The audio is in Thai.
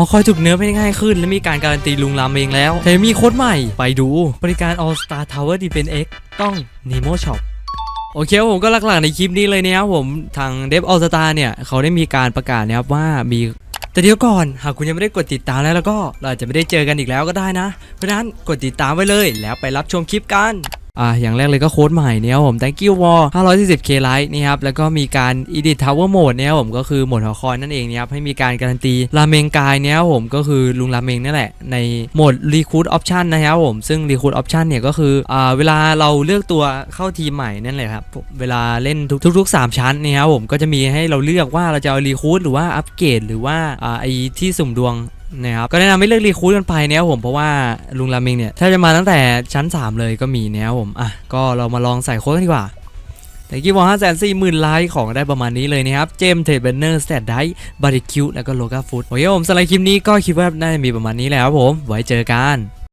หอคอยถูกเนื้อไปง่ายขึ้น และมีการการันตีลุงรามเองแล้วแถมมีโค้ดใหม่ไปดู บริการ All Star Tower Defense X ต้อง Nemo Shop โอเคผมก็หลักๆในคลิปนี้เลยนะครับผมทางเดฟออสตาเนี่ย เขาได้มีการประกาศนะครับว่ามีแต่เดี๋ยวก่อน หากคุณยังไม่ได้กดติดตามแล้วแล้วก็เราจะไม่ได้เจอกันอีกแล้วก็ได้นะ เพราะนั้นกดติดตามไว้เลยแล้วไปรับชมคลิปกัน อ่าอย่างแรกเลยก็โค้ดใหม่เนี่ยครับผม thank you war 540k like นี่ครับแล้วก็มีการ edit tower mode เนี่ยครับผมก็คือโหมดหอคอยนั่นเองเนี่ยครับให้มีการการันตีราเมงกายเนี่ยครับผมก็คือลุงราเมงนั่นแหละในโหมด recruit option นะครับผมซึ่ง recruit option เนี่ยก็คืออ่าเวลาเราเลือกตัวเข้าทีมใหม่นั่นแหละครับเวลาเล่นทุกทุกๆ3 ชั้นนี่ครับผมก็จะมีให้เราเลือกว่าเราจะเอา recruit หรือว่าอัปเกรดหรือว่าอ่าไอที่สุ่มดวง นะครับก็แนะนำให้เลือกรีคูดกันไปเนี่ยครับผมเพราะว่าลุงราเมงเนี่ยถ้าจะมาตั้งแต่ชั้น 3 เลยก็มีเนี่ยครับผมอะก็เรามาลองใส่โค้ดกันดีกว่าแต่กี้บอห้าแสนสี่หมื่นไลค์ของได้ประมาณนี้เลยนะครับ เจมเทรดเบนเนอร์สแตดไดบาริคิวแล้วก็โลกาฟูดโอเคครับผมสำหรับคลิปนี้ก็คิดว่าน่าจะมีประมาณนี้แล้วครับผม ไว้เจอกัน